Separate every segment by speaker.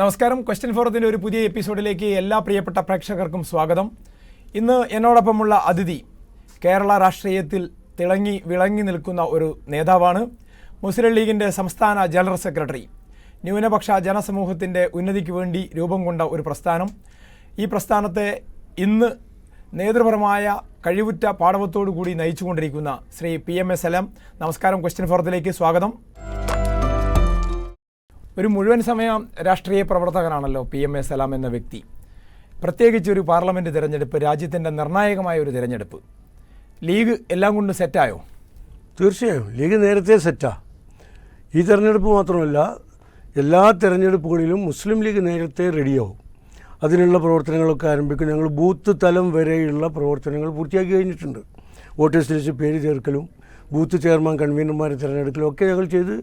Speaker 1: നമസ്കാരം. ക്വസ്റ്റ്യൻ ഫോറത്തിന്റെ ഒരു പുതിയ എപ്പിസോഡിലേക്ക് എല്ലാ പ്രിയപ്പെട്ട പ്രേക്ഷകർക്കും സ്വാഗതം. ഇന്ന് എന്നോടൊപ്പമുള്ള അതിഥി കേരള രാഷ്ട്രീയത്തിൽ തിളങ്ങി വിളങ്ങി നിൽക്കുന്ന ഒരു നേതാവാണ് മുസ്ലിം ലീഗിന്റെ സംസ്ഥാന ജനറൽ സെക്രട്ടറി. ന്യൂനപക്ഷ ജനസമൂഹത്തിന്റെ ഉന്നതിക്ക് വേണ്ടി രൂപം കൊണ്ട ഒരു പ്രസ്ഥാനം. ഈ പ്രസ്ഥാനത്തെ ഇന്ന് നേതൃപരമായ കഴിവുറ്റ പാടവത്തോടു കൂടി നയിച്ചുകൊണ്ടിരിക്കുന്ന ശ്രീ പി എം എസ് എലം നമസ്കാരം. ക്വസ്റ്റ്യൻ ഫോറത്തിലേക്ക് സ്വാഗതം. ഒരു മുഴുവൻ സമയ രാഷ്ട്രീയ പ്രവർത്തകനാണല്ലോ പി എം എ സലാം എന്ന വ്യക്തി. പ്രത്യേകിച്ച് ഒരു പാർലമെന്റ് തിരഞ്ഞെടുപ്പ് രാജ്യത്തിന്റെ നിർണായകമായ ഒരു തിരഞ്ഞെടുപ്പ്. ലീഗ് എല്ലാം കൊണ്ടും സെറ്റായോ
Speaker 2: തീർച്ചയായും. ലീഗ് നേരത്തെ സെറ്റാ ഈ തിരഞ്ഞെടുപ്പ് മാത്രമല്ല എല്ലാ തിരഞ്ഞെടുപ്പുകളിലും മുസ്ലിം ലീഗ് നേരത്തെ റെഡിയാവും അതിനുള്ള പ്രവർത്തനങ്ങളൊക്കെ ആരംഭിക്കും. ഞങ്ങൾ ബൂത്ത് തലം വരെയുള്ള പ്രവർത്തനങ്ങൾ പൂർത്തിയാക്കി കഴിഞ്ഞിട്ടുണ്ട്. വോട്ടേഴ്സ് ലിസ്റ്റ് പേര് ചേർക്കലും ബൂത്ത് ചെയർമാൻ കൺവീനർമാരെ തിരഞ്ഞെടുക്കലൊക്കെ ഞങ്ങൾ ചെയ്ത്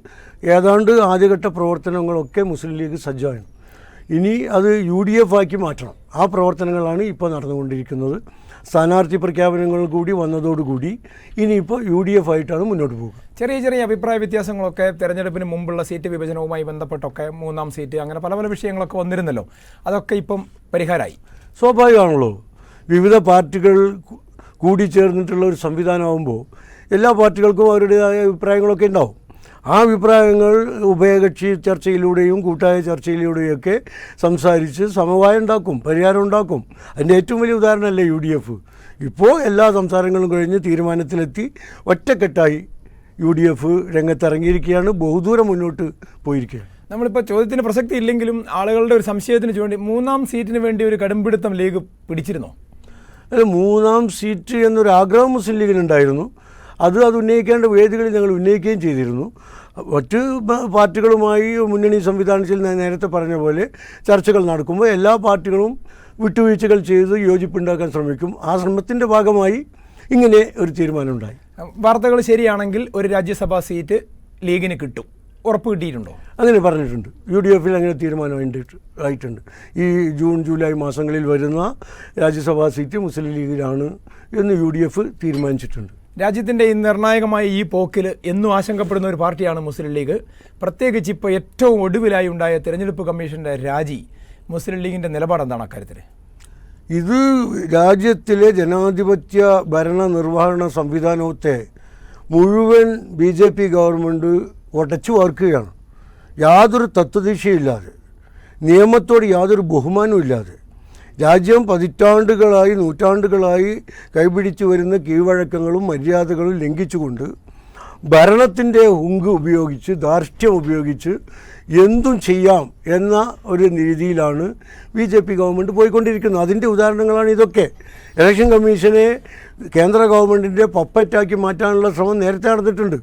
Speaker 2: ഏതാണ്ട് ആദ്യഘട്ട പ്രവർത്തനങ്ങളൊക്കെ മുസ്ലിം ലീഗ് സജ്ജമാണ് ഇനി അത് യു ഡി എഫ് ആക്കി മാറ്റണം. ആ പ്രവർത്തനങ്ങളാണ് ഇപ്പോൾ നടന്നുകൊണ്ടിരിക്കുന്നത്. സ്ഥാനാർത്ഥി പ്രഖ്യാപനങ്ങൾ കൂടി വന്നതോടുകൂടി ഇനിയിപ്പോൾ യു ഡി എഫ് ആയിട്ടാണ് മുന്നോട്ട് പോകുക.
Speaker 1: ചെറിയ ചെറിയ അഭിപ്രായ വ്യത്യാസങ്ങളൊക്കെ തെരഞ്ഞെടുപ്പിന് മുമ്പുള്ള സീറ്റ് വിഭജനവുമായി ബന്ധപ്പെട്ടൊക്കെ മൂന്നാം സീറ്റ് അങ്ങനെ പല പല വിഷയങ്ങളൊക്കെ വന്നിരുന്നല്ലോ. അതൊക്കെ ഇപ്പം പരിഹാരമായി.
Speaker 2: സ്വാഭാവികമാണല്ലോ. വിവിധ പാർട്ടികൾ കൂടി ചേർന്നിട്ടുള്ള ഒരു സംവിധാനമാകുമ്പോൾ എല്ലാ പാർട്ടികൾക്കും അവരുടേതായ അഭിപ്രായങ്ങളൊക്കെ ഉണ്ടാവും. ആ അഭിപ്രായങ്ങൾ ഉഭയകക്ഷി ചർച്ചയിലൂടെയും കൂട്ടായ ചർച്ചയിലൂടെയൊക്കെ സംസാരിച്ച് സമവായം ഉണ്ടാക്കും പരിഹാരം ഉണ്ടാക്കും. അതിന്റെ ഏറ്റവും വലിയ ഉദാഹരണമല്ലേ യു ഡി എഫ്. ഇപ്പോൾ എല്ലാ സംസാരങ്ങളും കഴിഞ്ഞ് തീരുമാനത്തിലെത്തി ഒറ്റക്കെട്ടായി യു ഡി എഫ് രംഗത്തിറങ്ങിയിരിക്കുകയാണ് ബഹുദൂരം മുന്നോട്ട് പോയിരിക്കുകയാണ്.
Speaker 1: നമ്മളിപ്പോൾ ചോദ്യത്തിന് പ്രസക്തി ഇല്ലെങ്കിലും ആളുകളുടെ ഒരു സംശയത്തിന് വേണ്ടി മൂന്നാം സീറ്റിന് വേണ്ടി ഒരു കടുംപിടുത്തം ലീഗ് പിടിച്ചിരുന്നോ?
Speaker 2: മൂന്നാം സീറ്റ് എന്നൊരു ആഗ്രഹം മുസ്ലിം ലീഗിനുണ്ടായിരുന്നു അത് അത് ഉന്നയിക്കേണ്ട വേദികളിൽ ഞങ്ങൾ ഉന്നയിക്കുകയും ചെയ്തിരുന്നു. മറ്റ് പാർട്ടികളുമായി മുന്നണി സംവിധാനത്തിൽ നേരത്തെ പറഞ്ഞ പോലെ ചർച്ചകൾ നടക്കുമ്പോൾ എല്ലാ പാർട്ടികളും വിട്ടുവീഴ്ചകൾ ചെയ്ത് യോജിപ്പുണ്ടാക്കാൻ ശ്രമിക്കും. ആ ശ്രമത്തിന്റെ ഭാഗമായി ഇങ്ങനെ ഒരു തീരുമാനമുണ്ടായി.
Speaker 1: വാർത്തകൾ ശരിയാണെങ്കിൽ ഒരു രാജ്യസഭാ സീറ്റ് ലീഗിന് കിട്ടും. ഉറപ്പ് കിട്ടിയിട്ടുണ്ടോ?
Speaker 2: അങ്ങനെ പറഞ്ഞിട്ടുണ്ട്. യു ഡി എഫിൽ അങ്ങനെ തീരുമാനമായിട്ട് ആയിട്ടുണ്ട്. ഈ ജൂൺ ജൂലൈ മാസങ്ങളിൽ വരുന്ന രാജ്യസഭാ സീറ്റ് മുസ്ലിം ലീഗിലാണ് എന്ന് യു ഡി എഫ് തീരുമാനിച്ചിട്ടുണ്ട്.
Speaker 1: രാജ്യത്തിന്റെ ഈ നിർണായകമായ ഈ പോക്കിൽ എന്നും ആശങ്കപ്പെടുന്ന ഒരു പാർട്ടിയാണ് മുസ്ലിം ലീഗ്. പ്രത്യേകിച്ച് ഇപ്പോൾ ഏറ്റവും ഒടുവിലായി ഉണ്ടായ തിരഞ്ഞെടുപ്പ് കമ്മീഷന്റെ രാജി മുസ്ലിം ലീഗിന്റെ നിലപാട് എന്താണ് അക്കാര്യത്തിൽ?
Speaker 2: ഇത് രാജ്യത്തിലെ ജനാധിപത്യ ഭരണ നിർവഹണ സംവിധാനത്തെ മുഴുവൻ ബി ജെ പി ഗവൺമെന്റ് ഉടച്ചു വാർക്കുകയാണ്. യാതൊരു തത്വദിശയില്ലാതെ നിയമത്തോട് യാതൊരു ബഹുമാനവും ഇല്ലാതെ. രാജ്യം പതിറ്റാണ്ടുകളായി നൂറ്റാണ്ടുകളായി കൈപിടിച്ചു വരുന്ന കീഴ്വഴക്കങ്ങളും മര്യാദകളും ലംഘിച്ചുകൊണ്ട് ഭരണത്തിന്റെ ഹുങ്ക് ഉപയോഗിച്ച് ധാർഷ്ട്യം ഉപയോഗിച്ച് എന്തും ചെയ്യാം എന്ന ഒരു രീതിയിലാണ് ബി ജെ പി ഗവൺമെന്റ് പോയിക്കൊണ്ടിരിക്കുന്നത്. അതിന്റെ ഉദാഹരണങ്ങളാണ് ഇതൊക്കെ. ഇലക്ഷൻ കമ്മീഷനെ കേന്ദ്ര ഗവൺമെന്റിന്റെ പപ്പറ്റാക്കി മാറ്റാനുള്ള ശ്രമം നേരത്തെ നടന്നിട്ടുണ്ട്.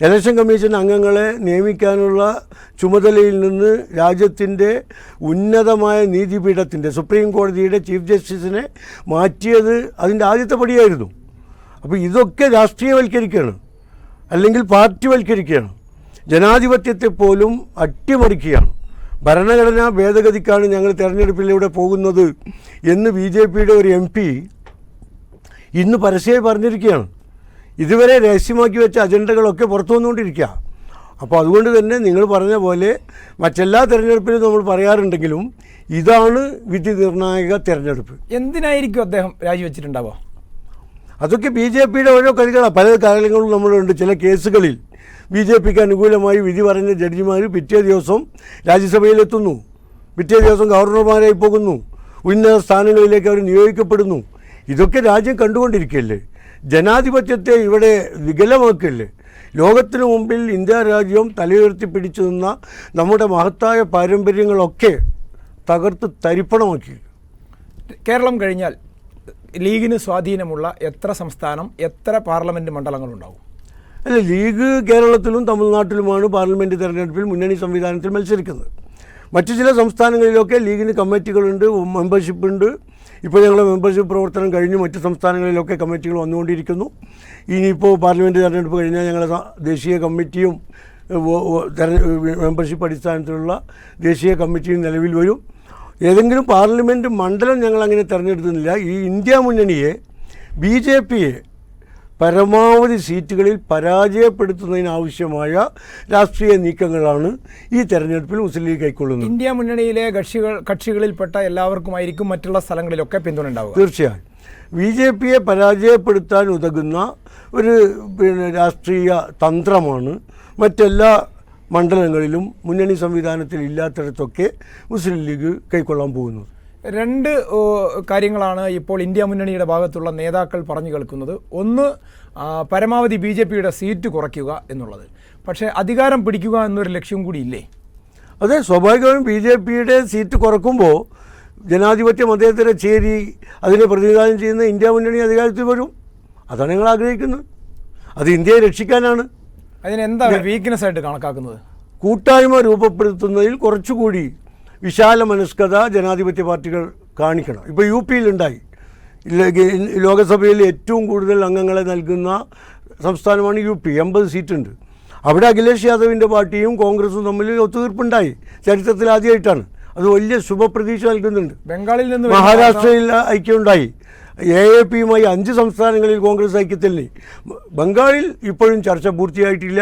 Speaker 2: ഇലക്ഷൻ കമ്മീഷൻ അംഗങ്ങളെ നിയമിക്കാനുള്ള ചുമതലയിൽ നിന്ന് രാജ്യത്തിന്റെ ഉന്നതമായ നീതിപീഠത്തിന്റെ സുപ്രീം കോടതിയുടെ ചീഫ് ജസ്റ്റിസിനെ മാറ്റിയത് അതിന്റെ ആദ്യത്തെ പടിയായിരുന്നു. അപ്പോൾ ഇതൊക്കെ രാഷ്ട്രീയവൽക്കരിക്കുകയാണ്. അല്ലെങ്കിൽ പാർട്ടിവൽക്കരിക്കുകയാണ്. ജനാധിപത്യത്തെ പോലും അട്ടിമറിക്കുകയാണ്. ഭരണഘടനാ ഭേദഗതിക്കാണ് ഞങ്ങൾ തെരഞ്ഞെടുപ്പിലൂടെ പോകുന്നത് എന്ന് ബി ജെ പിയുടെ ഒരു എം പി ഇന്ന് പരസ്യമായി പറഞ്ഞിരിക്കുകയാണ്. ഇതുവരെ രഹസ്യമാക്കി വെച്ച അജണ്ടകളൊക്കെ പുറത്തു വന്നുകൊണ്ടിരിക്കുക അപ്പോൾ അതുകൊണ്ട് തന്നെ നിങ്ങൾ പറഞ്ഞ പോലെ മറ്റെല്ലാ തിരഞ്ഞെടുപ്പിലും നമ്മൾ പറയാറുണ്ടെങ്കിലും ഇതാണ് വിധി നിർണായക തിരഞ്ഞെടുപ്പ്.
Speaker 1: എന്തിനായിരിക്കും അദ്ദേഹം രാജിവെച്ചിട്ടുണ്ടാവുക?
Speaker 2: അതൊക്കെ ബി ജെ പിയുടെ ഓരോ കളികളാണ് പല കാര്യങ്ങളും നമ്മളുണ്ട്. ചില കേസുകളിൽ ബി ജെ പിക്ക് അനുകൂലമായി വിധി പറഞ്ഞ ജഡ്ജിമാർ പിറ്റേ ദിവസം രാജ്യസഭയിലെത്തുന്നു. പിറ്റേ ദിവസം ഗവർണർമാരായി പോകുന്നു. ഉന്നത സ്ഥാനങ്ങളിലേക്ക് അവർ നിയോഗിക്കപ്പെടുന്നു. ഇതൊക്കെ രാജ്യം കണ്ടുകൊണ്ടിരിക്കുകയല്ലേ ജനാധിപത്യത്തെ ഇവിടെ വികലമാക്കല്ലേ ലോകത്തിനു മുമ്പിൽ ഇന്ത്യ രാജ്യം തലയുയർത്തി പിടിച്ചു നിന്ന നമ്മുടെ മഹത്തായ പാരമ്പര്യങ്ങളൊക്കെ തകർത്ത് തരിപ്പണമാക്കി.
Speaker 1: കേരളം കഴിഞ്ഞാൽ ലീഗിന് സ്വാധീനമുള്ള എത്ര സംസ്ഥാനം എത്ര പാർലമെന്റ് മണ്ഡലങ്ങളുണ്ടാവും?
Speaker 2: അല്ല ലീഗ് കേരളത്തിലും തമിഴ്നാട്ടിലുമാണ് പാർലമെന്റ് തെരഞ്ഞെടുപ്പിൽ മുന്നണി സംവിധാനത്തിൽ മത്സരിക്കുന്നത്. മറ്റു ചില സംസ്ഥാനങ്ങളിലൊക്കെ ലീഗിന് കമ്മിറ്റികളുണ്ട് മെമ്പർഷിപ്പ് ഉണ്ട് ഇപ്പോൾ ഞങ്ങളുടെ മെമ്പർഷിപ്പ് പ്രവർത്തനം കഴിഞ്ഞു മറ്റ് സംസ്ഥാനങ്ങളിലൊക്കെ കമ്മിറ്റികൾ വന്നുകൊണ്ടിരിക്കുന്നു. ഇനിയിപ്പോൾ പാർലമെന്റ് തെരഞ്ഞെടുപ്പ് കഴിഞ്ഞാൽ ഞങ്ങളുടെ ദേശീയ കമ്മിറ്റിയും മെമ്പർഷിപ്പ് അടിസ്ഥാനത്തിലുള്ള ദേശീയ കമ്മിറ്റിയും നിലവിൽ വരും. ഏതെങ്കിലും പാർലമെന്റ് മണ്ഡലം ഞങ്ങൾ അങ്ങനെ തിരഞ്ഞെടുക്കുന്നില്ല ഈ ഇന്ത്യ മുന്നണിയെ ബി ജെ പിയെ പരമാവധി സീറ്റുകളിൽ പരാജയപ്പെടുത്തുന്നതിനാവശ്യമായ രാഷ്ട്രീയ നീക്കങ്ങളാണ് ഈ തെരഞ്ഞെടുപ്പിൽ മുസ്ലിം ലീഗ് കൈക്കൊള്ളുന്നത്.
Speaker 1: ഇന്ത്യ മുന്നണിയിലെ കക്ഷികൾ കക്ഷികളിൽപ്പെട്ട എല്ലാവർക്കുമായിരിക്കും മറ്റുള്ള സ്ഥലങ്ങളിലൊക്കെ പിന്തുണ ഉണ്ടാവുക
Speaker 2: തീർച്ചയായും. ബി ജെ പിയെ പരാജയപ്പെടുത്താൻ ഉതകുന്ന ഒരു പിന്നെ രാഷ്ട്രീയ തന്ത്രമാണ് മറ്റെല്ലാ മണ്ഡലങ്ങളിലും മുന്നണി സംവിധാനത്തിൽ ഇല്ലാത്തിടത്തൊക്കെ മുസ്ലിം ലീഗ് കൈക്കൊള്ളാൻ പോകുന്നത്.
Speaker 1: രണ്ട് കാര്യങ്ങളാണ് ഇപ്പോൾ ഇന്ത്യ മുന്നണിയുടെ ഭാഗത്തുള്ള നേതാക്കൾ പറഞ്ഞു കേൾക്കുന്നത്. ഒന്ന് പരമാവധി ബി ജെ പിയുടെ സീറ്റ് കുറയ്ക്കുക എന്നുള്ളത്. പക്ഷേ അധികാരം പിടിക്കുക എന്നൊരു ലക്ഷ്യം കൂടി ഇല്ലേ?
Speaker 2: അതെ സ്വാഭാവികമായും ബി ജെ പിയുടെ സീറ്റ് കുറക്കുമ്പോൾ ജനാധിപത്യ മതേതര ചേരി അതിനെ പ്രതിനിധാനം ചെയ്യുന്ന ഇന്ത്യ മുന്നണി അധികാരത്തിൽ വരും. അതാണ് ഞങ്ങൾ ആഗ്രഹിക്കുന്നത്. അത് ഇന്ത്യയെ രക്ഷിക്കാനാണ്.
Speaker 1: അതിനെന്താണ് വീക്ക്നെസ് ആയിട്ട് കണക്കാക്കുന്നത്?
Speaker 2: കൂട്ടായ്മ രൂപപ്പെടുത്തുന്നതിൽ കുറച്ചുകൂടി വിശാല മനസ്കത ജനാധിപത്യ പാർട്ടികൾ കാണിക്കണം. ഇപ്പോൾ യു പിയിലുണ്ടായി ലോകസഭയിൽ ഏറ്റവും കൂടുതൽ അംഗങ്ങളെ നൽകുന്ന സംസ്ഥാനമാണ് യു പി. എൺപത് സീറ്റുണ്ട്. അവിടെ അഖിലേഷ് യാദവിന്റെ പാർട്ടിയും കോൺഗ്രസും തമ്മിൽ ഒത്തുതീർപ്പുണ്ടായി. ചരിത്രത്തിൽ ആദ്യമായിട്ടാണ് അത് വലിയ ശുഭപ്രതീക്ഷ നൽകുന്നുണ്ട്.
Speaker 1: ബംഗാളിൽ നിന്ന്
Speaker 2: മഹാരാഷ്ട്രയിൽ ഐക്യമുണ്ടായി. എ എ പിയുമായി അഞ്ച് സംസ്ഥാനങ്ങളിൽ കോൺഗ്രസ് ഐക്യത്തിൽ ബംഗാളിൽ ഇപ്പോഴും ചർച്ച പൂർത്തിയായിട്ടില്ല.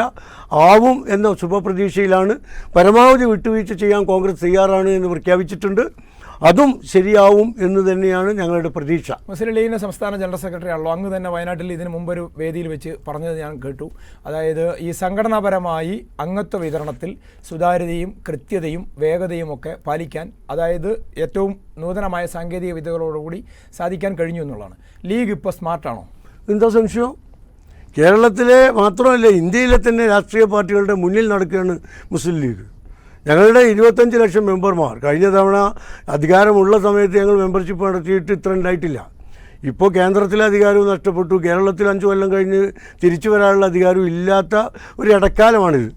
Speaker 2: ആവും എന്ന ശുഭപ്രതീക്ഷയിലാണ് പരമാവധി വിട്ടുവീഴ്ച ചെയ്യാൻ കോൺഗ്രസ് തയ്യാറാണ് എന്ന് പ്രഖ്യാപിച്ചിട്ടുണ്ട്. അതും ശരിയാവും എന്ന് തന്നെയാണ് ഞങ്ങളുടെ പ്രതീക്ഷ.
Speaker 1: മുസ്ലിം ലീഗിന്റെ സംസ്ഥാന ജനറൽ സെക്രട്ടറി ആണല്ലോ. അങ്ങ് തന്നെ വയനാട്ടിൽ ഇതിനു മുമ്പ് ഒരു വേദിയിൽ വെച്ച് പറഞ്ഞത് ഞാൻ കേട്ടു. അതായത് ഈ സംഘടനാപരമായി അംഗത്വ വിതരണത്തിൽ സുതാര്യതയും കൃത്യതയും വേഗതയും ഒക്കെ പാലിക്കാൻ അതായത് ഏറ്റവും നൂതനമായ സാങ്കേതിക വിദ്യകളോടുകൂടി സാധിക്കാൻ കഴിഞ്ഞു എന്നുള്ളതാണ്. ലീഗ് ഇപ്പോൾ സ്മാർട്ടാണോ?
Speaker 2: എന്താ സംശയം? കേരളത്തിലെ മാത്രമല്ല ഇന്ത്യയിലെ തന്നെ രാഷ്ട്രീയ പാർട്ടികളുടെ മുന്നിൽ നടക്കുകയാണ് മുസ്ലിം ലീഗ്. ഞങ്ങളുടെ ഇരുപത്തഞ്ച് ലക്ഷം മെമ്പർമാർ കഴിഞ്ഞ തവണ അധികാരമുള്ള സമയത്ത് ഞങ്ങൾ മെമ്പർഷിപ്പ് നടത്തിയിട്ട് ഇത്ര ഉണ്ടായിട്ടില്ല. ഇപ്പോൾ കേന്ദ്രത്തിലെ അധികാരവും നഷ്ടപ്പെട്ടു. കേരളത്തിൽ അഞ്ച് കൊല്ലം കഴിഞ്ഞ് തിരിച്ചു വരാനുള്ള അധികാരവും ഇല്ലാത്ത ഒരു ഇടക്കാലമാണിത്.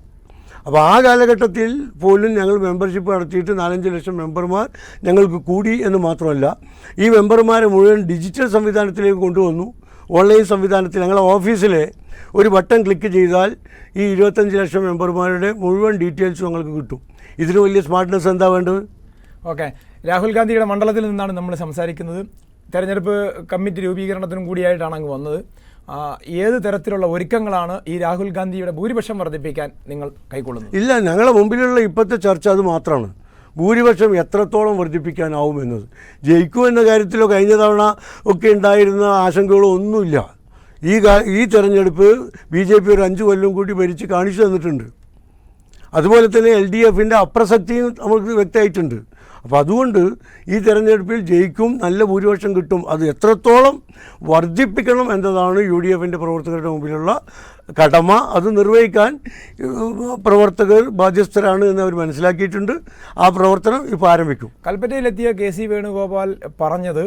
Speaker 2: അപ്പോൾ ആ കാലഘട്ടത്തിൽ പോലും ഞങ്ങൾ മെമ്പർഷിപ്പ് നടത്തിയിട്ട് നാലഞ്ച് ലക്ഷം മെമ്പർമാർ ഞങ്ങൾക്ക് കൂടി എന്ന് മാത്രമല്ല ഈ മെമ്പർമാരെ മുഴുവൻ ഡിജിറ്റൽ സംവിധാനത്തിലേക്ക് കൊണ്ടുവന്നു. ഓൺലൈൻ സംവിധാനത്തിൽ ഞങ്ങളുടെ ഓഫീസിൽ ഒരു ബട്ടൺ ക്ലിക്ക് ചെയ്താൽ ഈ ഇരുപത്തഞ്ച് ലക്ഷം മെമ്പർമാരുടെ മുഴുവൻ ഡീറ്റെയിൽസും ഞങ്ങൾക്ക് കിട്ടും. ഇതിന് വലിയ സ്മാർട്ട്നെസ് എന്താ വേണ്ടത്?
Speaker 1: ഓക്കെ. രാഹുൽ ഗാന്ധിയുടെ മണ്ഡലത്തിൽ നിന്നാണ് നമ്മൾ സംസാരിക്കുന്നത്. തെരഞ്ഞെടുപ്പ് കമ്മിറ്റി രൂപീകരണത്തിനും കൂടിയായിട്ടാണ് അങ്ങ് വന്നത്. ഏത് തരത്തിലുള്ള ഒരുക്കങ്ങളാണ് ഈ രാഹുൽ ഗാന്ധിയുടെ ഭൂരിപക്ഷം വർദ്ധിപ്പിക്കാൻ നിങ്ങൾ കൈക്കൊള്ളുന്നത്?
Speaker 2: ഇല്ല ഞങ്ങളുടെ മുമ്പിലുള്ള ഇപ്പോഴത്തെ ചർച്ച അത് മാത്രമാണ്. ഭൂരിപക്ഷം എത്രത്തോളം വർദ്ധിപ്പിക്കാനാവും എന്നത്. ജയിക്കൂ എന്ന കാര്യത്തിലോ കഴിഞ്ഞ തവണ ഒക്കെ ഉണ്ടായിരുന്ന ആശങ്കകളോ ഒന്നുമില്ല. ഈ ഈ തെരഞ്ഞെടുപ്പ് ബി ജെ പി ഒരു അഞ്ച് കൊല്ലം കൂടി ഭരിച്ച് കാണിച്ചു തന്നിട്ടുണ്ട്. അതുപോലെ തന്നെ എൽ ഡി എഫിന്റെ അപ്രസക്തിയും നമുക്ക് വ്യക്തമായിട്ടുണ്ട്. അപ്പോൾ അതുകൊണ്ട് ഈ തെരഞ്ഞെടുപ്പിൽ ജയിക്കും നല്ല ഭൂരിപക്ഷം കിട്ടും. അത് എത്രത്തോളം വർദ്ധിപ്പിക്കണം എന്നതാണ് യു ഡി എഫിന്റെ പ്രവർത്തകരുടെ മുമ്പിലുള്ള കടമ. അത് നിർവഹിക്കാൻ പ്രവർത്തകർ ബാധ്യസ്ഥരാണ് എന്ന് അവർ മനസ്സിലാക്കിയിട്ടുണ്ട്. ആ പ്രവർത്തനം ഇപ്പോൾ ആരംഭിക്കും.
Speaker 1: കൽപ്പറ്റയിലെത്തിയ കെ സി വേണുഗോപാൽ പറഞ്ഞത്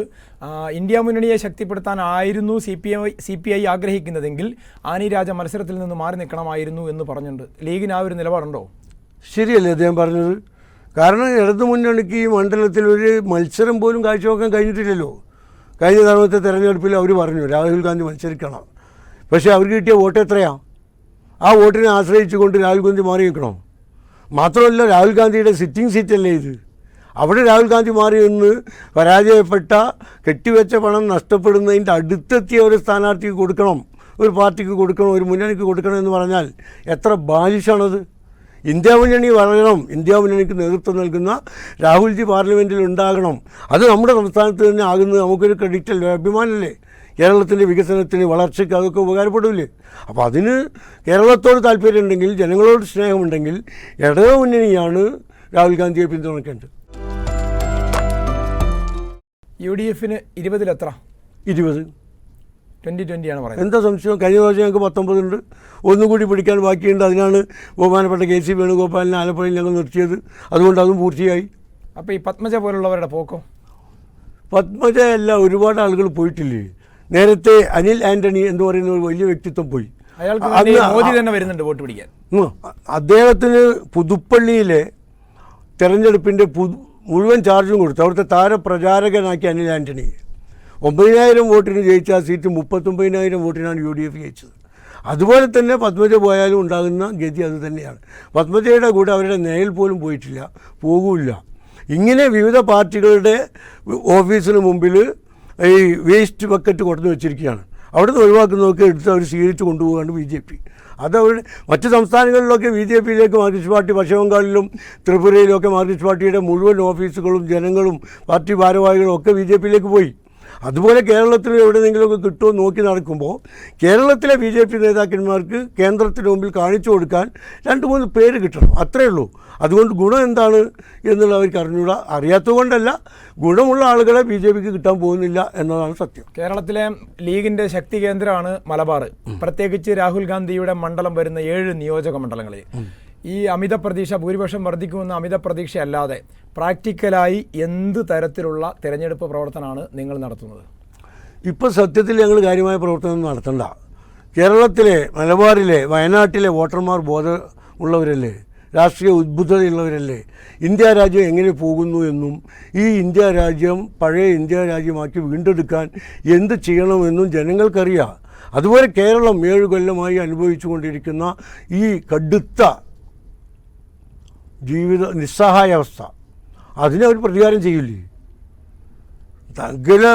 Speaker 1: ഇന്ത്യ മുന്നണിയെ ശക്തിപ്പെടുത്താനായിരുന്നു C P I C P I ആഗ്രഹിക്കുന്നതെങ്കിൽ Annie Raja മത്സരത്തിൽ നിന്ന് മാറി നിൽക്കണമായിരുന്നു എന്ന് പറഞ്ഞിട്ടുണ്ട്. ലീഗിന് ആ ഒരു നിലപാടുണ്ടോ?
Speaker 2: ശരിയല്ലേ അദ്ദേഹം പറഞ്ഞത്? കാരണം ഇടതു മുന്നണിക്ക് ഈ മണ്ഡലത്തിൽ ഒരു മത്സരം പോലും കാഴ്ചവെക്കാൻ കഴിഞ്ഞിട്ടില്ലല്ലോ. കഴിഞ്ഞ തവണത്തെ തെരഞ്ഞെടുപ്പിൽ അവർ പറഞ്ഞു രാഹുൽ ഗാന്ധി മത്സരിക്കണം. പക്ഷേ അവർക്ക് കിട്ടിയ വോട്ട് എത്രയാണ് ആ വോട്ടിനെ ആശ്രയിച്ചുകൊണ്ട് രാഹുൽ ഗാന്ധി മാറി നിൽക്കണോ? മാത്രമല്ല രാഹുൽ ഗാന്ധിയുടെ സിറ്റിംഗ് സീറ്റല്ലേ ഇത്? അവിടെ രാഹുൽ ഗാന്ധി മാറി നിന്ന് പരാജയപ്പെട്ട കെട്ടിവെച്ച പണം നഷ്ടപ്പെടുന്നതിന്റെ അടുത്തെത്തിയ ഒരു സ്ഥാനാർത്ഥിക്ക് കൊടുക്കണം ഒരു പാർട്ടിക്ക് കൊടുക്കണം ഒരു മുന്നണിക്ക് കൊടുക്കണം എന്ന് പറഞ്ഞാൽ എത്ര ബാലിഷാണത്? ഇന്ത്യ മുന്നണി വളരണം ഇന്ത്യ മുന്നണിക്ക് നേതൃത്വം നൽകുന്ന രാഹുൽജി പാർലമെന്റിൽ ഉണ്ടാകണം. അത് നമ്മുടെ സംസ്ഥാനത്ത് തന്നെ ആകുന്നത് നമുക്കൊരു ക്രെഡിറ്റ് അല്ലേ അഭിമാനമല്ലേ കേരളത്തിന്റെ വികസനത്തിന് വളർച്ചയ്ക്ക് അതൊക്കെ ഉപകാരപ്പെടില്ലേ അപ്പോൾ അതിന് കേരളത്തോട് താല്പര്യമുണ്ടെങ്കിൽ ജനങ്ങളോട് സ്നേഹമുണ്ടെങ്കിൽ ഇടതു മുന്നണിയാണ് രാഹുൽ ഗാന്ധിയെ പിന്തുണയ്ക്കേണ്ടത്.
Speaker 1: യു ഡി എഫിന് ഇരുപതിലെത്ര
Speaker 2: ഇരുപത്.
Speaker 1: ട്വന്റി ട്വന്റിയാണ് പറയുന്നത്.
Speaker 2: എന്താ സംശയം? കഴിഞ്ഞ പ്രാവശ്യം ഞങ്ങൾക്ക് പത്തൊമ്പതുണ്ട്. ഒന്നും കൂടി പിടിക്കാൻ ബാക്കിയുണ്ട്. അതിനാണ് ബഹുമാനപ്പെട്ട കെ സി വേണുഗോപാലിനെ ആലപ്പുഴയിൽ ഞങ്ങൾ നിർത്തിയത്. അതുകൊണ്ട് അതും പൂർത്തിയായി.
Speaker 1: അപ്പോൾ ഈ പത്മജ പോലുള്ളവരുടെ പോക്കോ?
Speaker 2: പത്മജ അല്ല ഒരുപാട് ആളുകൾ പോയിട്ടില്ലേ? നേരത്തെ അനിൽ ആന്റണി എന്ന് പറയുന്ന ഒരു വലിയ വ്യക്തിത്വം പോയി.
Speaker 1: അയാൾക്ക് മോദി തന്നെ വരുന്നുണ്ട് വോട്ട് പിടിക്കാൻ.
Speaker 2: അദ്ദേഹത്തിന് പുതുപ്പള്ളിയിലെ തെരഞ്ഞെടുപ്പിന്റെ പുതു മുഴുവൻ ചാർജും കൊടുത്തു. അവിടുത്തെ താരപ്രചാരകനാക്കി അനിൽ ആന്റണി. ഒമ്പതിനായിരം വോട്ടിന് ജയിച്ച ആ സീറ്റ് മുപ്പത്തൊമ്പതിനായിരം വോട്ടിനാണ് യു ഡി എഫ് ജയിച്ചത്. അതുപോലെ തന്നെ പത്മജ പോയാലും ഉണ്ടാകുന്ന ഗതി അത് തന്നെയാണ്. പത്മജയുടെ കൂടെ അവരുടെ നേരിൽ പോലും പോയിട്ടില്ല പോകില്ല. ഇങ്ങനെ വിവിധ പാർട്ടികളുടെ ഓഫീസിന് മുമ്പിൽ ഈ വേസ്റ്റ് ബക്കറ്റ് കൊടുത്തു വെച്ചിരിക്കുകയാണ്. അവിടുന്ന് ഒഴിവാക്കുന്നതൊക്കെ എടുത്ത് അവർ സ്വീകരിച്ച് കൊണ്ടുപോകാണ് ബി ജെ പി. അത് അവർ മറ്റ് സംസ്ഥാനങ്ങളിലൊക്കെ ബി ജെ പിയിലേക്ക് മാർക്സിസ്റ്റ് പാർട്ടി പശ്ചിമ ബംഗാളിലും ത്രിപുരയിലൊക്കെ മാർക്സിസ്റ്റ് പാർട്ടിയുടെ മുഴുവൻ ഓഫീസുകളും ജനങ്ങളും പാർട്ടി ഭാരവാഹികളും ഒക്കെ ബി ജെ പിയിലേക്ക് പോയി. അതുപോലെ കേരളത്തിൽ എവിടെയെങ്കിലുമൊക്കെ കിട്ടുമോ നോക്കി നടക്കുമ്പോൾ കേരളത്തിലെ ബി ജെ പി നേതാക്കന്മാർക്ക് കേന്ദ്രത്തിന് മുമ്പിൽ കാണിച്ചു കൊടുക്കാൻ രണ്ട് മൂന്ന് പേര് കിട്ടണം. അത്രയേ ഉള്ളൂ. അതുകൊണ്ട് ഗുണം എന്താണ് എന്നുള്ള അവർക്ക് അറിഞ്ഞൂടാ. അറിയാത്തതുകൊണ്ടല്ല ഗുണമുള്ള ആളുകളെ ബി ജെ പിക്ക് കിട്ടാൻ പോകുന്നില്ല എന്നതാണ് സത്യം.
Speaker 1: കേരളത്തിലെ ലീഗിന്റെ ശക്തി കേന്ദ്രമാണ് മലബാർ. പ്രത്യേകിച്ച് രാഹുൽ ഗാന്ധിയുടെ മണ്ഡലം വരുന്ന ഏഴ് നിയോജക മണ്ഡലങ്ങളിൽ. ഈ അമിത പ്രതീക്ഷ ഭൂരിപക്ഷം വർദ്ധിക്കുമെന്ന അമിത പ്രതീക്ഷയല്ലാതെ പ്രാക്ടിക്കലായി എന്ത് തരത്തിലുള്ള തിരഞ്ഞെടുപ്പ് പ്രവർത്തനമാണ് നിങ്ങൾ നടത്തുന്നത്?
Speaker 2: ഇപ്പോൾ സത്യത്തിൽ ഞങ്ങൾ കാര്യമായ പ്രവർത്തനം നടത്തണ്ട. കേരളത്തിലെ മലബാറിലെ വയനാട്ടിലെ വോട്ടർമാർ ബോധ ഉള്ളവരല്ലേ? രാഷ്ട്രീയ ഉദ്ബുദ്ധതയുള്ളവരല്ലേ? ഇന്ത്യ രാജ്യം എങ്ങനെ പോകുന്നു എന്നും ഈ ഇന്ത്യ രാജ്യം പഴയ ഇന്ത്യ രാജ്യമാക്കി വീണ്ടെടുക്കാൻ എന്ത് ചെയ്യണമെന്നും ജനങ്ങൾക്കറിയാം. അതുപോലെ കേരളം ഏഴ് കൊല്ലമായി അനുഭവിച്ചു കൊണ്ടിരിക്കുന്ന ഈ കടുത്ത ജീവിത നിസ്സഹായാവസ്ഥ. അതിനെ അവർ പ്രതികാരം ചെയ്യില്ലേ സകല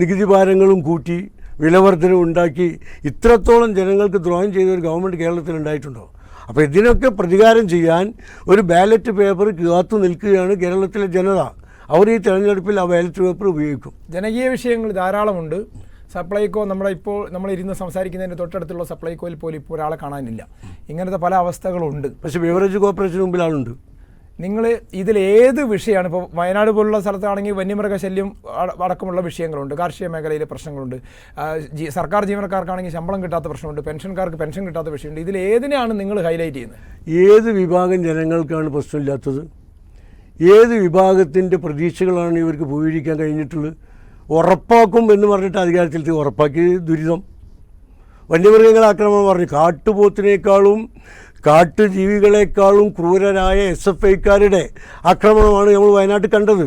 Speaker 2: നികുതി ഭാരങ്ങളും കൂട്ടി വിലവർധന ഉണ്ടാക്കി ഇത്രത്തോളം ജനങ്ങൾക്ക് ദ്രോഹം ചെയ്ത ഒരു ഗവൺമെന്റ് കേരളത്തിൽ ഉണ്ടായിട്ടുണ്ടോ? അപ്പോൾ ഇതിനൊക്കെ പ്രതികാരം ചെയ്യാൻ ഒരു ബാലറ്റ് പേപ്പർ കാത്തു നിൽക്കുകയാണ് കേരളത്തിലെ ജനത. അവർ ഈ തെരഞ്ഞെടുപ്പിൽ ആ ബാലറ്റ് പേപ്പർ ഉപയോഗിക്കും.
Speaker 1: ജനകീയ വിഷയങ്ങൾ ധാരാളമുണ്ട്. സപ്ലൈകോ നമ്മുടെ ഇപ്പോൾ നമ്മൾ ഇരുന്ന് സംസാരിക്കുന്നതിന്റെ തൊട്ടടുത്തുള്ള സപ്ലൈകോയിൽ പോലും ഇപ്പോൾ ഒരാളെ കാണാനില്ല. ഇങ്ങനത്തെ പല അവസ്ഥകളുണ്ട്.
Speaker 2: പക്ഷേ ബിവറേജ് കോർപ്പറേഷന് മുമ്പിൽ ആളുണ്ട്.
Speaker 1: നിങ്ങൾ ഇതിൽ ഏത് വിഷയമാണ് ഇപ്പോൾ വയനാട് പോലുള്ള സ്ഥലത്താണെങ്കിൽ വന്യമൃഗശല്യം അട- അടക്കമുള്ള വിഷയങ്ങളുണ്ട്. കാർഷിക മേഖലയിലെ പ്രശ്നങ്ങളുണ്ട്. സർക്കാർ ജീവനക്കാർക്കാണെങ്കിൽ ശമ്പളം കിട്ടാത്ത പ്രശ്നമുണ്ട്. പെൻഷൻകാർക്ക് പെൻഷൻ കിട്ടാത്ത വിഷയമുണ്ട്. ഇതിൽ ഏതിനാണ് നിങ്ങൾ ഹൈലൈറ്റ് ചെയ്യുന്നത്?
Speaker 2: ഏത് വിഭാഗം ജനങ്ങൾക്കാണ് പ്രശ്നമില്ലാത്തത്? ഏത് വിഭാഗത്തിന്റെ പ്രതീക്ഷകളാണ് ഇവർക്ക് പൂരിക്കാൻ കഴിഞ്ഞിട്ടുള്ളത്? ഉറപ്പാക്കും എന്ന് പറഞ്ഞിട്ട് അധികാരത്തിൽ ഉറപ്പാക്കി ദുരിതം. വന്യമൃഗങ്ങളെ ആക്രമണം പറഞ്ഞു. കാട്ടുപോത്തിനേക്കാളും കാട്ടുജീവികളെക്കാളും ക്രൂരനായ എസ് എഫ് ഐക്കാരുടെ ആക്രമണമാണ് നമ്മൾ വയനാട്ടിൽ കണ്ടത്.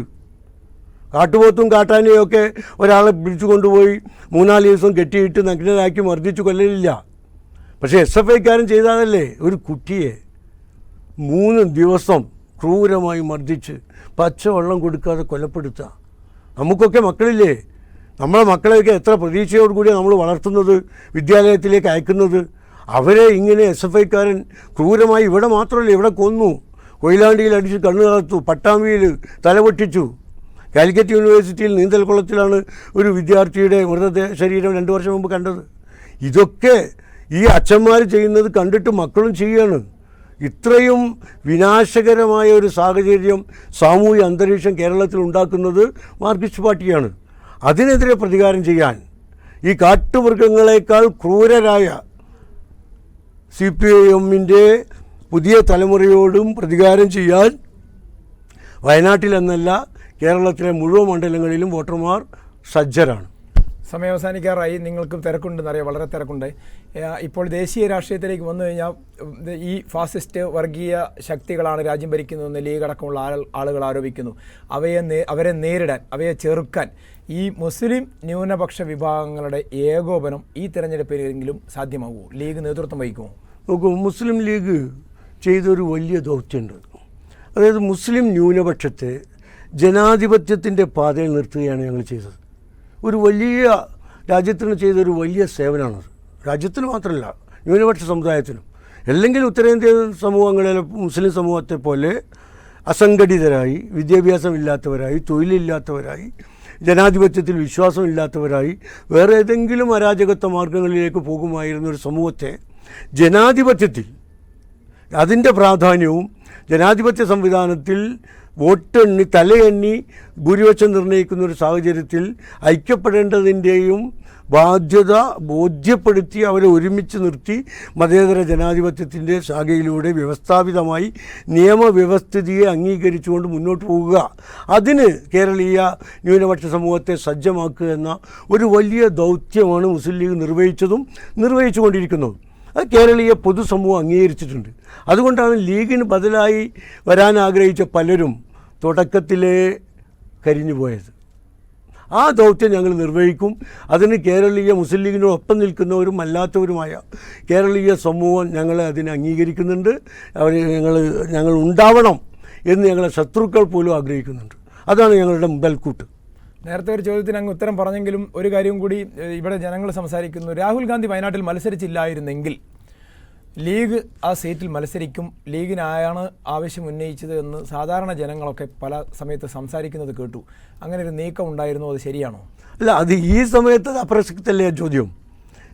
Speaker 2: കാട്ടുപോത്തും കാട്ടാനയും ഒക്കെ ഒരാളെ പിടിച്ചു കൊണ്ടുപോയി മൂന്നാൽ ദിവസം കെട്ടിയിട്ട് നഗ്നരാക്കി മർദ്ദിച്ചു കൊല്ലലില്ല. പക്ഷേ എസ് എഫ് ഐക്കാരൻ ചെയ്താലല്ലേ ഒരു കുട്ടിയെ മൂന്ന് ദിവസം ക്രൂരമായി മർദ്ദിച്ച് പച്ചവെള്ളം കൊടുക്കാതെ കൊലപ്പെടുത്തുക നമുക്കൊക്കെ മക്കളില്ലേ? നമ്മളെ മക്കളെയൊക്കെ എത്ര പ്രതീക്ഷയോടുകൂടി നമ്മൾ വളർത്തുന്നത് വിദ്യാലയത്തിലേക്ക് അയക്കുന്നത്. അവരെ ഇങ്ങനെ എസ് എഫ് ഐക്കാരൻ ക്രൂരമായി ഇവിടെ മാത്രമല്ല ഇവിടെ കൊന്നു. കൊയിലാണ്ടിയിൽ അടിച്ച് കണ്ണു കളർത്തു പട്ടാമ്പിയിൽ തലപൊട്ടിച്ചു കാലിക്കറ്റ് യൂണിവേഴ്സിറ്റിയിൽ നീന്തൽക്കുളത്തിലാണ് ഒരു വിദ്യാർത്ഥിയുടെ മൃതദേഹ ശരീരം രണ്ട് വർഷം മുമ്പ് കണ്ടത്. ഇതൊക്കെ ഈ അച്ഛന്മാർ ചെയ്യുന്നത് കണ്ടിട്ട് മക്കളും ചെയ്യുകയാണ് ഇത്രയും വിനാശകരമായ ഒരു സാഹചര്യം സാമൂഹ്യ അന്തരീക്ഷം കേരളത്തിൽ ഉണ്ടാക്കുന്നത് മാർക്സിസ്റ്റ് പാർട്ടിയാണ്. അതിനെതിരെ പ്രതികാരം ചെയ്യാൻ ഈ കാട്ടുമൃഗങ്ങളെക്കാൾ ക്രൂരരായ സി പി ഐ എമ്മിന്റെ പുതിയ തലമുറയോടും പ്രതികാരം ചെയ്യാൻ വയനാട്ടിലെന്നല്ല കേരളത്തിലെ മുഴുവൻ മണ്ഡലങ്ങളിലും വോട്ടർമാർ സജ്ജരാണ്.
Speaker 1: സമയം അവസാനിക്കാറായി. നിങ്ങൾക്കും തിരക്കുണ്ടെന്ന് അറിയാം. വളരെ തിരക്കുണ്ട്. ഇപ്പോൾ ദേശീയ രാഷ്ട്രീയത്തിലേക്ക് വന്നു കഴിഞ്ഞാൽ ഈ ഫാസിസ്റ്റ് വർഗീയ ശക്തികളാണ് രാജ്യം ഭരിക്കുന്നതെന്ന് ലീഗ് അടക്കമുള്ള ആൾ ആളുകൾ ആരോപിക്കുന്നു. അവയെ അവരെ നേരിടാൻ അവയെ ചെറുക്കാൻ ഈ മുസ്ലിം ന്യൂനപക്ഷ വിഭാഗങ്ങളുടെ ഏകോപനം ഈ തിരഞ്ഞെടുപ്പിലെങ്കിലും സാധ്യമാകുമോ? ലീഗ് നേതൃത്വം വഹിക്കുമോ?
Speaker 2: നോക്കൂ മുസ്ലിം ലീഗ് ചെയ്തൊരു വലിയ ദൗത്യമുണ്ട്. അതായത് മുസ്ലിം ന്യൂനപക്ഷത്തെ ജനാധിപത്യത്തിന്റെ പാതയിൽ നിർത്തുകയാണ് ഞങ്ങൾ ചെയ്തത്. ഒരു വലിയ രാജ്യത്തിന് ചെയ്തൊരു വലിയ സേവനമാണത് രാജ്യത്തിന് മാത്രമല്ല ന്യൂനപക്ഷ സമുദായത്തിനും. അല്ലെങ്കിൽ ഉത്തരേന്ത്യൻ സമൂഹങ്ങളിലെ മുസ്ലിം സമൂഹത്തെ പോലെ അസംഘടിതരായി വിദ്യാഭ്യാസമില്ലാത്തവരായി തൊഴിലില്ലാത്തവരായി ജനാധിപത്യത്തിൽ വിശ്വാസമില്ലാത്തവരായി വേറെ ഏതെങ്കിലും അരാജകത്വ മാർഗങ്ങളിലേക്ക് പോകുമായിരുന്ന ഒരു സമൂഹത്തെ ജനാധിപത്യത്തിൽ അതിന്റെ പ്രാധാന്യവും ജനാധിപത്യ സംവിധാനത്തിൽ വോട്ടെണ്ണി തലയെണ്ണി ഭൂരിപക്ഷം നിർണയിക്കുന്ന ഒരു സാഹചര്യത്തിൽ ഐക്യപ്പെടേണ്ടതിന്റെയും ബാധ്യത ബോധ്യപ്പെടുത്തി അവരെ ഒരുമിച്ച് നിർത്തി മതേതര ജനാധിപത്യത്തിന്റെ ശാഖയിലൂടെ വ്യവസ്ഥാപിതമായി നിയമവ്യവസ്ഥിതിയെ അംഗീകരിച്ചുകൊണ്ട് മുന്നോട്ട് പോകുക അതിന് കേരളീയ ന്യൂനപക്ഷ സമൂഹത്തെ സജ്ജമാക്കുക എന്ന ഒരു വലിയ ദൗത്യമാണ് മുസ്ലിം ലീഗ് നിർവഹിച്ചതും നിർവഹിച്ചുകൊണ്ടിരിക്കുന്നതും. അത് കേരളീയ പൊതുസമൂഹം അംഗീകരിച്ചിട്ടുണ്ട്. അതുകൊണ്ടാണ് ലീഗിന് ബദലായി വരാൻ ആഗ്രഹിച്ച പലരും തുടക്കത്തിലേ കരിഞ്ഞു പോയത് ആ ദൗത്യം ഞങ്ങൾ നിർവഹിക്കും. അതിന് കേരളീയ മുസ്ലിം ലീഗിനോടൊപ്പം നിൽക്കുന്നവരും അല്ലാത്തവരുമായ കേരളീയ സമൂഹം ഞങ്ങളെ അതിനെ അംഗീകരിക്കുന്നുണ്ട്. അവർ ഞങ്ങൾ ഞങ്ങൾ ഉണ്ടാവണം എന്ന് ഞങ്ങളെ ശത്രുക്കൾ പോലും ആഗ്രഹിക്കുന്നുണ്ട്. അതാണ് ഞങ്ങളുടെ മുതൽക്കൂട്ട്.
Speaker 1: നേരത്തെ ഒരു ചോദ്യത്തിന് അങ്ങ് ഉത്തരം പറഞ്ഞെങ്കിലും ഒരു കാര്യം കൂടി ഇവിടെ ജനങ്ങൾ സംസാരിക്കുന്നു. രാഹുൽ ഗാന്ധി വയനാട്ടിൽ മത്സരിച്ചില്ലായിരുന്നെങ്കിൽ ലീഗ് ആ സീറ്റിൽ മത്സരിക്കും. ലീഗിനായാണ് ആവശ്യം ഉന്നയിച്ചത് എന്ന് സാധാരണ ജനങ്ങളൊക്കെ പല സമയത്ത് സംസാരിക്കുന്നത് കേട്ടു. അങ്ങനെ ഒരു നീക്കം ഉണ്ടായിരുന്നു അത് ശരിയാണോ?
Speaker 2: അല്ല അത് ഈ സമയത്ത് അപ്രസക്തല്ലേ ചോദ്യം?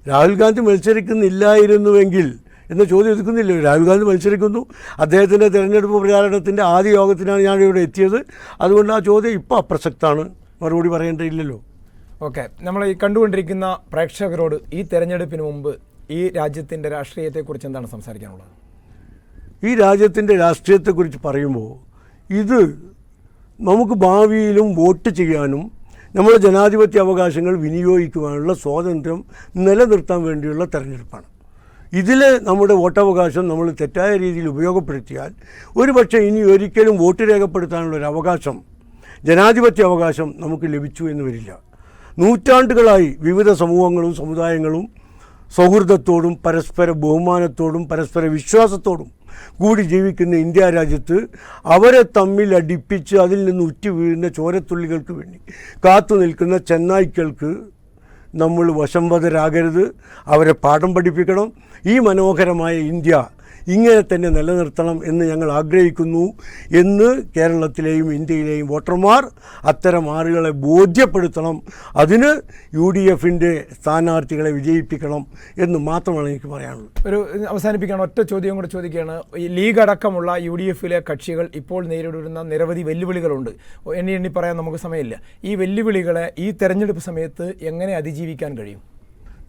Speaker 2: രാഹുൽ ഗാന്ധി മത്സരിക്കുന്നില്ലായിരുന്നുവെങ്കിൽ എന്ന ചോദ്യം എടുക്കുന്നില്ല? രാഹുൽ ഗാന്ധി മത്സരിക്കുന്നു. അദ്ദേഹത്തിന്റെ തിരഞ്ഞെടുപ്പ് പ്രചാരണത്തിന്റെ ആദ്യ യോഗത്തിനാണ് ഞാൻ ഇവിടെ എത്തിയത്. അതുകൊണ്ട് ആ ചോദ്യം ഇപ്പോൾ അപ്രസക്താണ്. മറുപടി പറയേണ്ടതില്ലല്ലോ.
Speaker 1: ഓക്കെ നമ്മൾ ഈ കണ്ടുകൊണ്ടിരിക്കുന്ന പ്രേക്ഷകരോട് ഈ തെരഞ്ഞെടുപ്പിന് മുമ്പ് ഈ രാജ്യത്തിന്റെ രാഷ്ട്രീയത്തെക്കുറിച്ച് എന്താണ് സംസാരിക്കാനുള്ളത്?
Speaker 2: ഈ രാജ്യത്തിന്റെ രാഷ്ട്രീയത്തെക്കുറിച്ച് പറയുമ്പോൾ ഇത് നമുക്ക് ഭാവിയിലും വോട്ട് ചെയ്യാനും നമ്മുടെ ജനാധിപത്യ അവകാശങ്ങൾ വിനിയോഗിക്കുവാനുള്ള സ്വാതന്ത്ര്യം നിലനിർത്താൻ വേണ്ടിയുള്ള തെരഞ്ഞെടുപ്പാണ്. ഇതിൽ നമ്മുടെ വോട്ടവകാശം നമ്മൾ തെറ്റായ രീതിയിൽ ഉപയോഗപ്പെടുത്തിയാൽ ഒരുപക്ഷെ ഇനി ഒരിക്കലും വോട്ട് രേഖപ്പെടുത്താനുള്ള ഒരു അവകാശം ജനാധിപത്യ അവകാശം നമുക്ക് ലഭിച്ചു എന്ന് വരില്ല. നൂറ്റാണ്ടുകളായി വിവിധ സമൂഹങ്ങളും സമുദായങ്ങളും സൗഹൃദത്തോടും പരസ്പര ബഹുമാനത്തോടും പരസ്പര വിശ്വാസത്തോടും കൂടി ജീവിക്കുന്ന ഇന്ത്യ രാജ്യത്ത് അവരെ തമ്മിൽ അടിപ്പിച്ച് അതിൽ നിന്ന് ഉറ്റി വീഴുന്ന ചോരത്തുള്ളികൾക്ക് വേണ്ടി കാത്തു നിൽക്കുന്ന ചെന്നായ്ക്കൾക്ക് നമ്മൾ വശംവതരാകരുത്. അവരെ പാഠം പഠിപ്പിക്കണം. ഈ മനോഹരമായ ഇന്ത്യ ഇങ്ങനെ തന്നെ നിലനിർത്തണം എന്ന് ഞങ്ങൾ ആഗ്രഹിക്കുന്നു എന്ന് കേരളത്തിലെയും ഇന്ത്യയിലെയും വോട്ടർമാർ അത്തരം ആളുകളെ ബോധ്യപ്പെടുത്തണം. അതിന് യു ഡി എഫിന്റെ സ്ഥാനാർത്ഥികളെ വിജയിപ്പിക്കണം എന്ന് മാത്രമാണ് എനിക്ക് പറയാനുള്ളത്.
Speaker 1: ഒരു അവസാനിപ്പിക്കണം ഒറ്റ ചോദ്യം കൂടെ ചോദിക്കുകയാണ്. ഈ ലീഗ് അടക്കമുള്ള യു ഡി എഫിലെ കക്ഷികൾ ഇപ്പോൾ നേരിടുന്ന നിരവധി വെല്ലുവിളികളുണ്ട്. എണ്ണി എണ്ണി പറയാൻ നമുക്ക് സമയമില്ല. ഈ വെല്ലുവിളികളെ ഈ തെരഞ്ഞെടുപ്പ് സമയത്ത് എങ്ങനെ അതിജീവിക്കാൻ കഴിയും?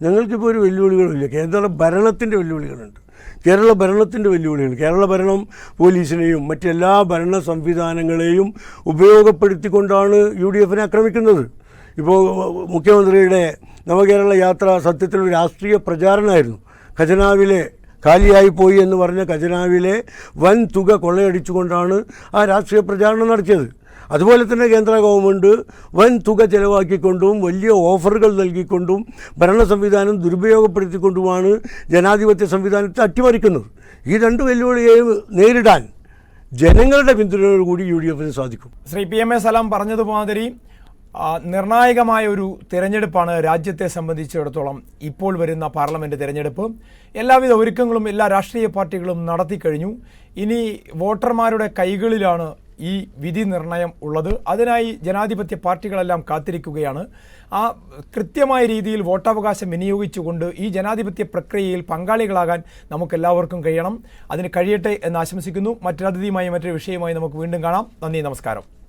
Speaker 2: ഞങ്ങൾക്കിപ്പോൾ ഒരു വെല്ലുവിളികളില്ല കേന്ദ്ര ഭരണത്തിന്റെ വെല്ലുവിളികളുണ്ട്. കേരള ഭരണത്തിന്റെ വെല്ലുവിളിയാണ്. കേരള ഭരണം പോലീസിനെയും മറ്റെല്ലാ ഭരണ സംവിധാനങ്ങളെയും ഉപയോഗപ്പെടുത്തിക്കൊണ്ടാണ് യു ഡി എഫിനെ ആക്രമിക്കുന്നത്. ഇപ്പോൾ മുഖ്യമന്ത്രിയുടെ നവകേരള യാത്ര സത്യത്തിൽ ഒരു രാഷ്ട്രീയ പ്രചാരണമായിരുന്നു. ഖജനാവിലെ കാലിയായി പോയി എന്ന് പറഞ്ഞ ഖജനാവിലെ വൻ തുക കൊള്ളയടിച്ചുകൊണ്ടാണ് ആ രാഷ്ട്രീയ പ്രചാരണം നടത്തിയത്. അതുപോലെ തന്നെ കേന്ദ്ര ഗവൺമെന്റ് വൻ തുക ചെലവാക്കിക്കൊണ്ടും വലിയ ഓഫറുകൾ നൽകിക്കൊണ്ടും ഭരണ സംവിധാനം ദുരുപയോഗപ്പെടുത്തിക്കൊണ്ടുമാണ് ജനാധിപത്യ സംവിധാനത്തെ അട്ടിമറിക്കുന്നത്. ഈ രണ്ട് വെല്ലുവിളിയെയും നേരിടാൻ ജനങ്ങളുടെ പിന്തുണയോടുകൂടി യു ഡി എഫിന് സാധിക്കും.
Speaker 1: Shri P M A Salam പറഞ്ഞതുമാതിരി നിർണായകമായ ഒരു തിരഞ്ഞെടുപ്പാണ് രാജ്യത്തെ സംബന്ധിച്ചിടത്തോളം ഇപ്പോൾ വരുന്ന പാർലമെന്റ് തിരഞ്ഞെടുപ്പ്. എല്ലാവിധ ഒരുക്കങ്ങളും എല്ലാ രാഷ്ട്രീയ പാർട്ടികളും നടത്തിക്കഴിഞ്ഞു. ഇനി വോട്ടർമാരുടെ കൈകളിലാണ് ഈ വിധി നിർണയം ഉള്ളത്. അതിനായി ജനാധിപത്യ പാർട്ടികളെല്ലാം കാത്തിരിക്കുകയാണ്. ആ കൃത്യമായ രീതിയിൽ വോട്ടവകാശം വിനിയോഗിച്ചുകൊണ്ട് ഈ ജനാധിപത്യ പ്രക്രിയയിൽ പങ്കാളികളാകാൻ നമുക്കെല്ലാവർക്കും കഴിയണം. അതിന് കഴിയട്ടെ എന്ന് ആശംസിക്കുന്നു. മറ്റൊരു അതിഥിയുമായി മറ്റൊരു വിഷയമായി നമുക്ക് വീണ്ടും കാണാം. നന്ദി നമസ്കാരം.